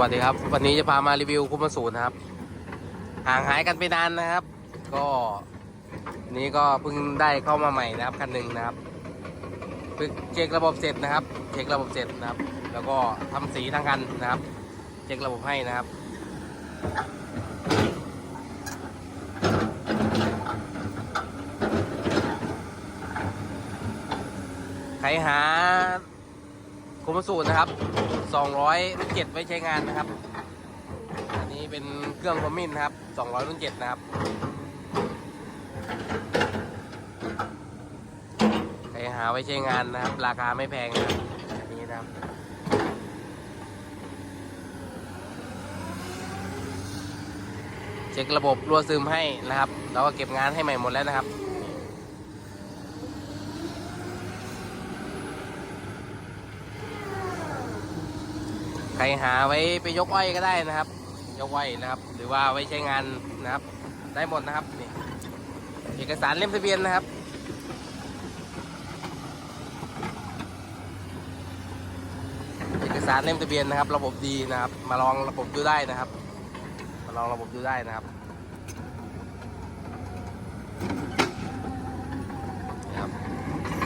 วัสดีครับ วันนี้จะพามารีวิวคุมสูตรนะครับ ห่างหายกันไปนานนะครับ ก็นี้ก็เพิ่งได้เข้ามาใหม่นะครับคันหนึ่งนะครับเพิ่งเช็คระบบเสร็จนะครับ เช็คระบบเสร็จนะครับ แล้วก็ทำสีทั้งคันนะครับ เช็คระบบให้นะครับใครหา คมสูตรนะครับ 200รุ่น7ไว้ใช้งานนะครับ อันนี้เป็นเครื่องคอมมินนะครับ 200รุ่น7นะครับใครหาไว้ใช้งานนะครับ ราคาไม่แพงนะครับอันนี้นะครับเช็คระบบรั่วซึมให้นะครับ แล้วก็เก็บงานให้ใหม่หมดแล้วนะครับ ใครหาไว้ไปยกอ้อยก็ได้นะครับ ยกอ้อยนะครับ หรือว่าไว้ใช้งานนะครับ ได้หมดนะครับนี่เอกสารเล่มทะเบียนนะครับเอกสารเล่มทะเบียนนะครับ ระบบดีนะครับ มาลองระบบดูได้นะครับ มาลองระบบดูได้นะครับนะครับ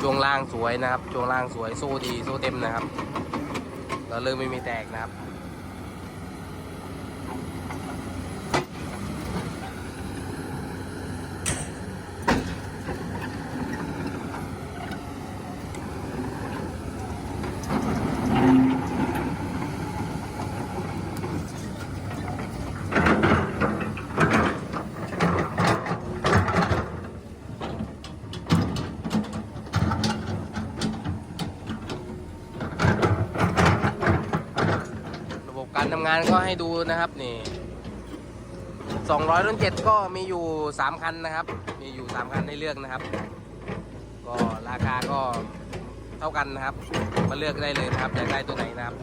ช่วงล่างสวยนะครับช่วงล่างสวยโซ่ดีโซ่เต็มนะครับ แล้วเริ่มไม่มีแตกนะครับ การทำงานก็ให้ดูนะครับนี่200รุ่น7ก็มีอยู่ 3 คันนะครับ มีอยู่ 3 คันให้เลือกนะครับ ก็ราคาก็เท่ากันนะครับ มาเลือกได้เลยนะครับอยากได้ตัวไหนนะครับ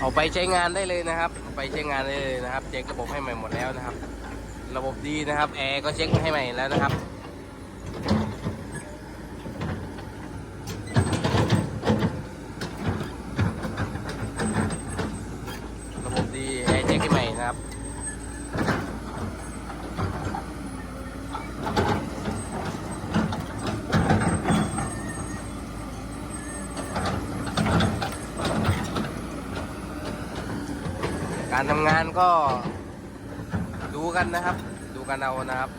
เอาไปใช้งานได้เลยนะครับเอาไปใช้งานได้เลยนะครับ เช็คระบบให้ใหม่หมดแล้วนะครับ ระบบดีนะครับ แอร์ก็เช็คให้ใหม่แล้วนะครับ ระบบดี แอร์เช็คให้ใหม่นะครับ การทำงานก็ดูกันนะครับ ดูกันเอานะครับ